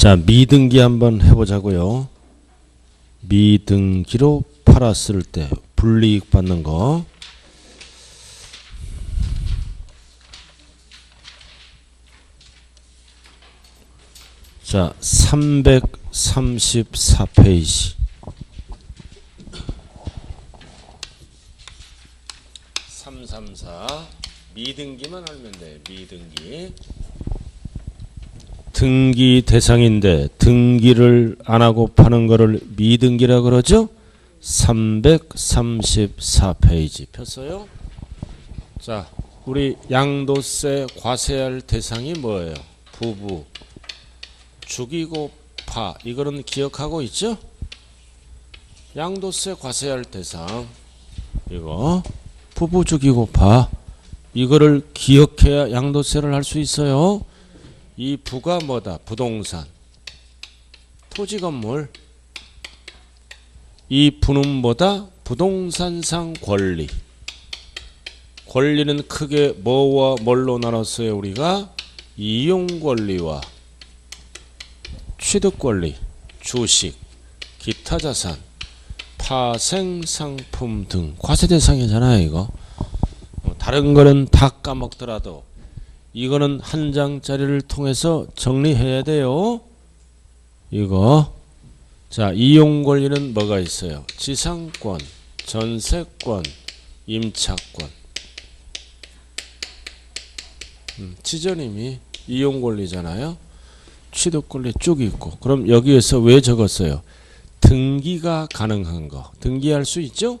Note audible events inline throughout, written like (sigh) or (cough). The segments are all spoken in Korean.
자, 미등기 한번 해보자고요. 미등기로 팔았을 때 불이익 받는 거. 자, 334페이지. 334 미등기만 알면 돼. 미등기. 등기 대상인데 등기를 안 하고 파는 거를 미등기라 그러죠? 334페이지 폈어요? 자, 우리 양도세 과세할 대상이 뭐예요? 부부, 죽이고 파 이거는 기억하고 있죠? 양도세 과세할 대상 이거 부부 죽이고 파 이거를 기억해야 양도세를 할 수 있어요. 이 부가 뭐다? 부동산, 토지 건물. 이 부는 뭐다? 부동산상 권리. 권리는 크게 뭐와 뭘로 나눴어요? 우리가 이용 권리와 취득 권리, 주식, 기타 자산, 파생 상품 등 과세 대상이잖아요, 이거. 뭐 다른 거는 다 까먹더라도 이거는 한 장짜리를 통해서 정리해야 돼요. 이거. 자, 이용 권리는 뭐가 있어요? 지상권, 전세권, 임차권. 음, 지전임이 이용 권리잖아요. 취득 권리 쭉 있고. 그럼 여기에서 왜 적었어요? 등기가 가능한 거. 등기할 수 있죠?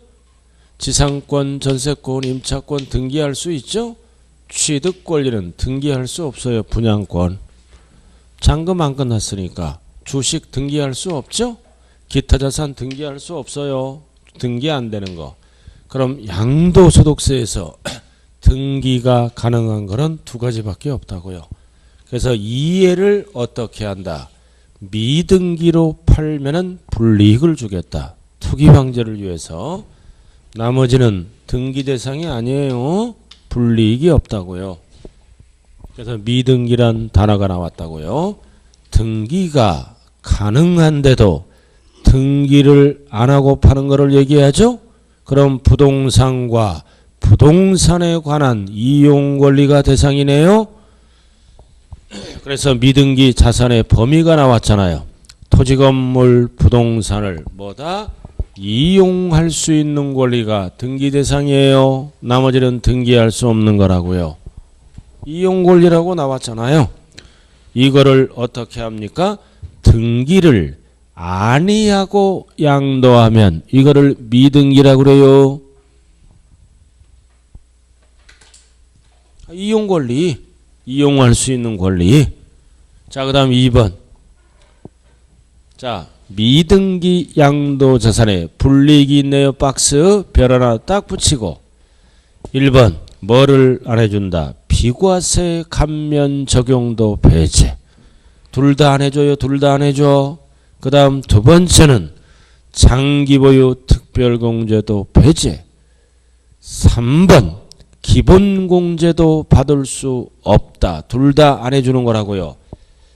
지상권, 전세권, 임차권 등기할 수 있죠? 취득 권리는 등기할 수 없어요. 분양권. 잔금 안 끝났으니까 주식 등기할 수 없죠? 기타 자산 등기할 수 없어요. 등기 안 되는 거. 그럼 양도소득세에서 (clears throat) 등기가 가능한 거는 두 가지밖에 없다고요. 그래서 이해를 어떻게 한다? 미등기로 팔면은 불이익을 주겠다. 투기 방지를 위해서. 나머지는 등기 대상이 아니에요. 불이익이 없다고요. 그래서 미등기란 단어가 나왔다고요. 등기가 가능한데도 등기를 안 하고 파는 것을 얘기하죠. 그럼 부동산과 부동산에 관한 이용 권리가 대상이네요. 그래서 미등기 자산의 범위가 나왔잖아요. 토지 건물 부동산을 뭐다? 이용할 수 있는 권리가 등기 대상이에요. 나머지는 등기할 수 없는 거라고요. 이용 권리라고 나왔잖아요. 이거를 어떻게 합니까? 등기를 아니하고 양도하면 이거를 미등기라고 그래요. 이용 권리, 이용할 수 있는 권리. 자, 그 다음 2번. 자, 미등기 양도 자산에 불이익이 있네요. 박스 별 하나 딱 붙이고 1번 뭐를 안 해준다. 비과세 감면 적용도 배제. 둘 다 안 해줘요. 둘 다 안 해줘. 그 다음 두 번째는 장기보유 특별공제도 배제. 3번 기본공제도 받을 수 없다. 둘 다 안 해주는 거라고요.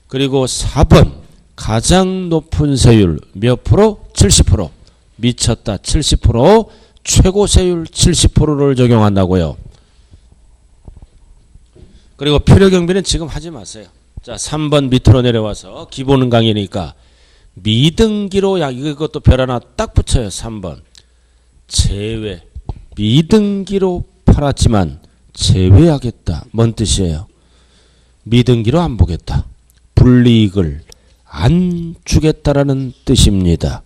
그리고 4번 가장 높은 세율 몇 프로? 70% 미쳤다 70% 최고 세율 70%를 적용한다고요. 그리고 필요 경비는 지금 하지 마세요. 자 3번 밑으로 내려와서 기본 강의니까 미등기로 야 이것도 별 하나 딱 붙여요. 3번 제외 미등기로 팔았지만 제외하겠다. 뭔 뜻이에요? 미등기로 안 보겠다. 불이익을 안 주겠다라는 뜻입니다.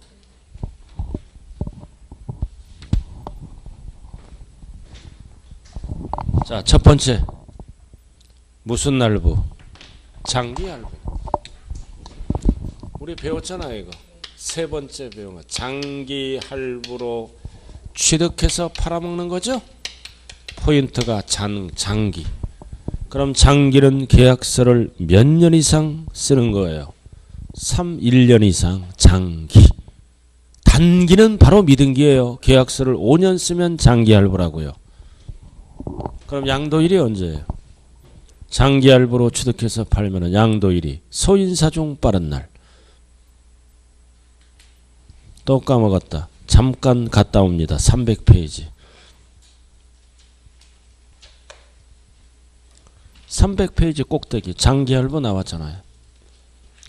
자, 첫 번째. 무슨 날부? 장기 할부. 우리 배웠잖아요, 이거. 세 번째 배운 거. 장기 할부로 취득해서 팔아먹는 거죠? 포인트가 장, 장기. 그럼 장기는 계약서를 몇 년 이상 쓰는 거예요? 3, 1년 이상 장기. 단기는 바로 미등기예요. 계약서를 5년 쓰면 장기 할부라고요. 그럼 양도일이 언제예요? 장기 할부로 취득해서 팔면은 양도일이 소인사 중 빠른 날. 또 까먹었다. 잠깐 갔다 옵니다. 300페이지. 300페이지 꼭대기 장기 할부 나왔잖아요.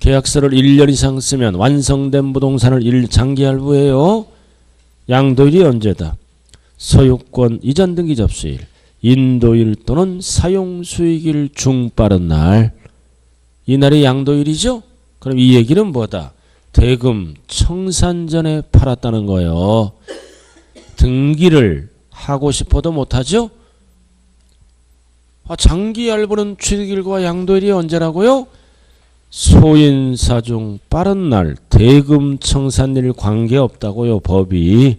계약서를 1년 이상 쓰면 완성된 부동산을 일 장기 할부해요. 양도일이 언제다? 소유권 이전 등기 접수일, 인도일 또는 사용 수익일 중 빠른 날. 이 날이 양도일이죠? 그럼 이 얘기는 뭐다? 대금 청산 전에 팔았다는 거예요. 등기를 하고 싶어도 못하죠? 아, 장기 할부는 취득일과 양도일이 언제라고요? 소인사중 빠른 날 대금 청산일 관계 없다고요 법이.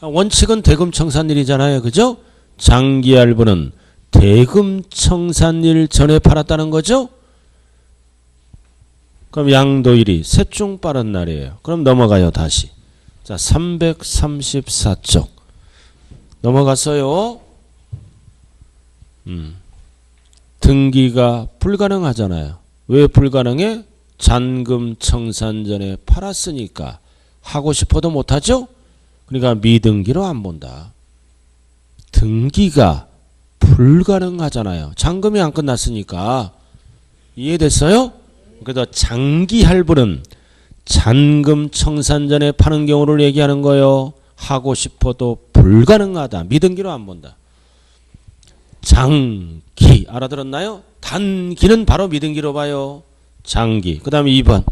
아, 원칙은 대금 청산일이잖아요 그죠? 장기 할부는 대금 청산일 전에 팔았다는 거죠? 그럼 양도일이 셋 중 빠른 날이에요. 그럼 넘어가요 다시. 자 334쪽. 넘어갔어요 음. 등기가 불가능하잖아요. 왜 불가능해? 잔금 청산 전에 팔았으니까 하고 싶어도 못하죠? 그러니까 미등기로 안 본다. 등기가 불가능하잖아요. 잔금이 안 끝났으니까 이해됐어요? 그래서 장기 할부는 잔금 청산 전에 파는 경우를 얘기하는 거예요. 하고 싶어도 불가능하다. 미등기로 안 본다. 장기 알아들었나요? 단기는 바로 미등기로 봐요. 장기. 그 다음에 2번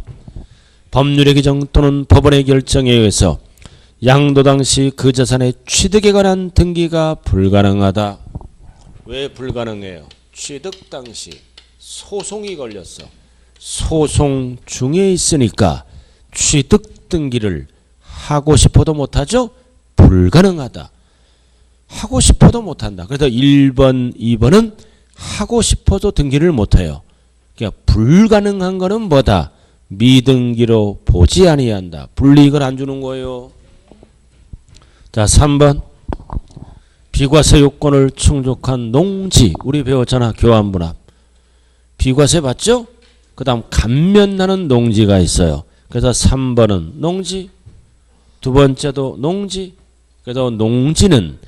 법률의 규정 또는 법원의 결정에 의해서 양도 당시 그 자산의 취득에 관한 등기가 불가능하다. 왜 불가능해요? 취득 당시 소송이 걸렸어. 소송 중에 있으니까 취득 등기를 하고 싶어도 못하죠? 불가능하다. 하고 싶어도 못한다. 그래서 1번, 2번은 하고 싶어도 등기를 못해요. 그러니까 불가능한 거는 뭐다? 미등기로 보지 아니한다. 불이익을 안 주는 거예요. 자, 3번. 비과세 요건을 충족한 농지. 우리 배웠잖아. 교환분합. 비과세 맞죠? 그 다음 감면나는 농지가 있어요. 그래서 3번은 농지. 두 번째도 농지. 그래서 농지는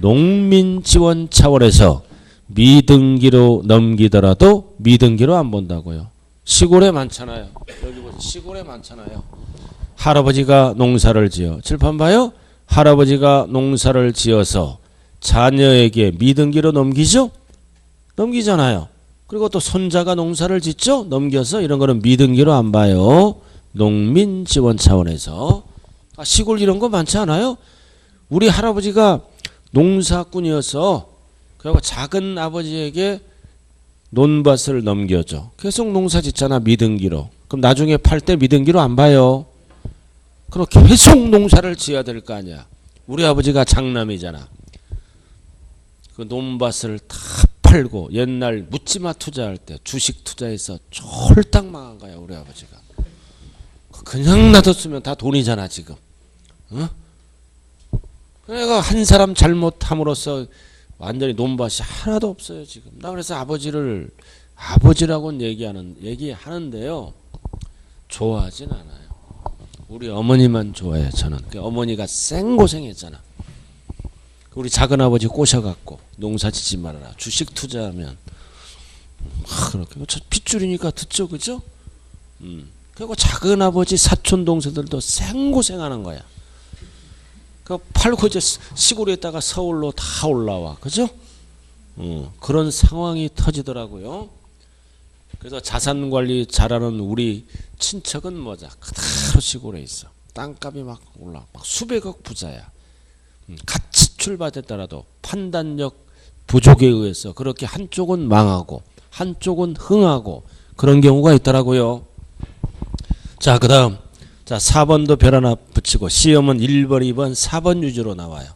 농민 지원 차원에서 미등기로 넘기더라도 미등기로 안 본다고요. 시골에 많잖아요. 여기 보세요. 시골에 많잖아요. 할아버지가 농사를 지어 칠판 봐요. 할아버지가 농사를 지어서 자녀에게 미등기로 넘기죠? 넘기잖아요. 그리고 또 손자가 농사를 짓죠? 넘겨서 이런 거는 미등기로 안 봐요. 농민 지원 차원에서. 아, 시골 이런 거 많지 않아요? 우리 할아버지가 농사꾼이어서 그리고 작은 아버지에게 논밭을 넘겨줘. 계속 농사 짓잖아 미등기로. 그럼 나중에 팔 때 미등기로 안 봐요. 그럼 계속 농사를 지어야 될 거 아니야. 우리 아버지가 장남이잖아. 그 논밭을 다 팔고 옛날 묻지마 투자할 때 주식 투자해서 쫄딱 망한 거야 우리 아버지가. 그냥 놔뒀으면 다 돈이잖아 지금. 어? 내가 한 사람 잘못함으로써 완전히 논밭이 하나도 없어요 지금. 나 그래서 아버지를 아버지라고는 얘기하는 얘기하는데요. 좋아하진 않아요. 우리 어머니만 좋아해요 저는. 그 어머니가 생고생했잖아. 우리 작은 아버지 꼬셔갖고 농사 짓지 말아라. 주식 투자하면 아, 그렇게 핏줄이니까 듣죠, 그죠? 음. 그리고 작은 아버지 사촌 동생들도 생고생하는 거야. 그 팔고 이제 시골에 있다가 서울로 다 올라와. 그죠? 어, 그런 상황이 터지더라고요. 그래서 자산 관리 잘하는 우리 친척은 뭐자? 그대로 시골에 있어. 땅값이 막 올라. 막 수백억 부자야. 음, 같이 출발했더라도 판단력 부족에 의해서 그렇게 한쪽은 망하고 한쪽은 흥하고 그런 경우가 있더라고요. 자, 그다음 자, 4번도 별 하나 붙이고 시험은 1번, 2번, 4번 위주로 나와요.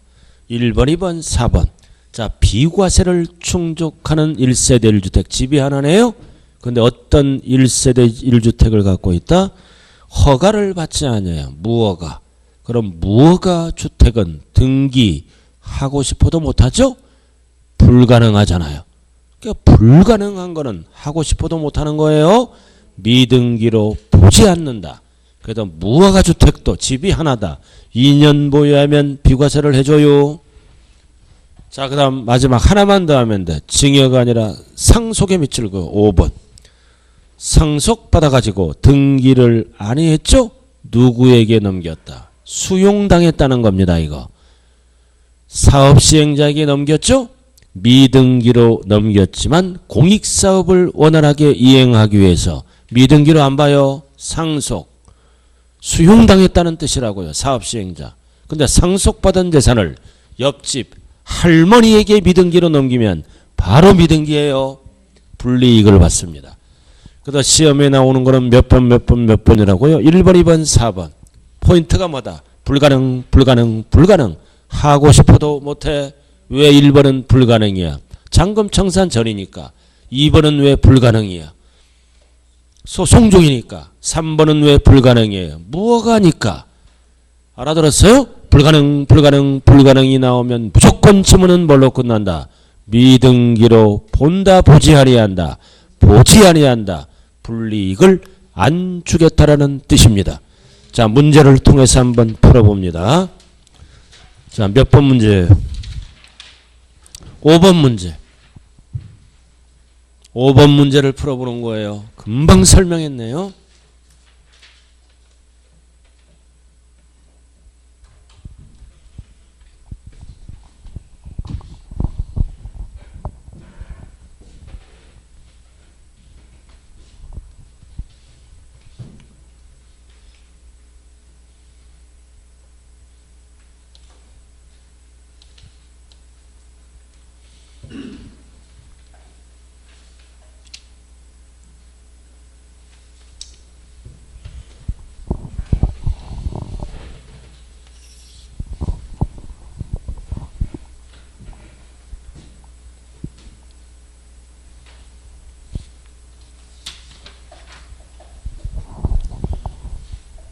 1번, 2번, 4번. 자, 비과세를 충족하는 1세대 1주택 집이 하나네요. 근데 어떤 1세대 1주택을 갖고 있다? 허가를 받지 않아요. 무허가. 그럼 무허가 주택은 등기 하고 싶어도 못하죠? 불가능하잖아요. 그러니까 불가능한 거는 하고 싶어도 못하는 거예요. 미등기로 보지 않는다. 그래도 무허가 주택도 집이 하나다. 2년 보유하면 비과세를 해줘요. 자, 그 다음 마지막 하나만 더 하면 돼. 증여가 아니라 상속에 미칠 거 5번. 상속 받아가지고 등기를 아니했죠? 누구에게 넘겼다. 수용당했다는 겁니다, 이거. 사업시행자에게 넘겼죠? 미등기로 넘겼지만 공익사업을 원활하게 이행하기 위해서 미등기로 안 봐요. 상속. 수용당했다는 뜻이라고요. 사업시행자. 근데 상속받은 재산을 옆집 할머니에게 미등기로 넘기면 바로 미등기예요. 불이익을 받습니다. 그다 시험에 나오는 거는 몇 번 몇 번 몇 번이라고요. 1번, 2번, 4번. 포인트가 뭐다? 불가능, 불가능, 불가능. 하고 싶어도 못해. 왜 1번은 불가능이야? 잔금 청산 전이니까. 2번은 왜 불가능이야? 소송 중이니까. 3번은 왜 불가능이에요? 무허가니까. 알아들었어요? 불가능, 불가능, 불가능이 나오면 무조건 지문은 뭘로 끝난다? 미등기로 본다, 보지 아니한다. 보지 아니한다. 불이익을 안 주겠다라는 뜻입니다. 자, 문제를 통해서 한번 풀어봅니다. 자, 몇 번 문제예요? 5번 문제. 5번 문제를 풀어보는 거예요. 금방 설명했네요.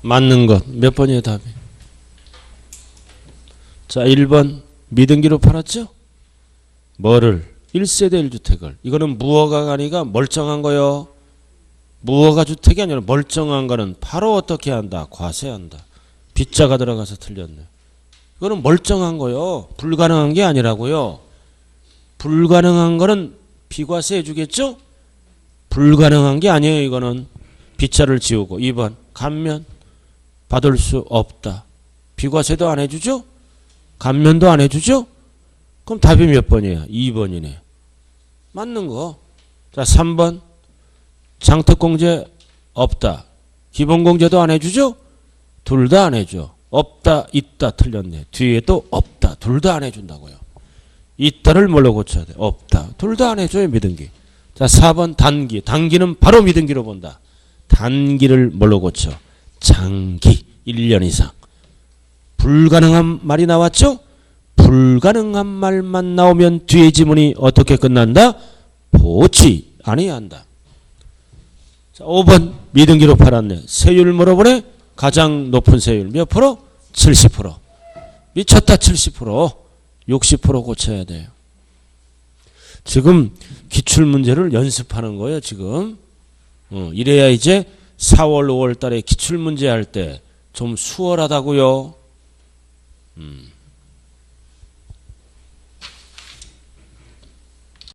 맞는 것. 몇 번이에요, 답이? 자, 1번. 미등기로 팔았죠? 뭐를? 1세대 1주택을. 이거는 무허가가 아니라 멀쩡한 거요. 무허가 주택이 아니라 멀쩡한 거는 바로 어떻게 한다? 과세한다. 빗자가 들어가서 틀렸네. 이거는 멀쩡한 거요. 불가능한 게 아니라고요. 불가능한 거는 비과세 해주겠죠? 불가능한 게 아니에요, 이거는. 빗자를 지우고. 2번. 감면. 받을 수 없다. 비과세도 안 해주죠? 감면도 안 해주죠? 그럼 답이 몇 번이에요? 2번이네. 맞는 거. 자, 3번. 장특공제 없다. 기본공제도 안 해주죠? 둘 다 안 해줘. 없다, 있다 틀렸네. 뒤에도 없다. 둘 다 안 해준다고요. 있다를 뭘로 고쳐야 돼? 없다. 둘 다 안 해줘요, 미등기. 자, 4번 단기. 단기는 바로 미등기로 본다. 단기를 뭘로 고쳐? 장기 1년 이상 불가능한 말이 나왔죠? 불가능한 말만 나오면 뒤에 지문이 어떻게 끝난다? 보지 아니한다. 자, 5번 미등기로 팔았네. 세율 물어보네. 가장 높은 세율 몇 프로? 70%. 미쳤다 70%. 60% 고쳐야 돼요. 지금 기출 문제를 연습하는 거예요, 지금. 어, 이래야 이제 4월, 5월 달에 기출문제 할 때 좀 수월하다고요. 음.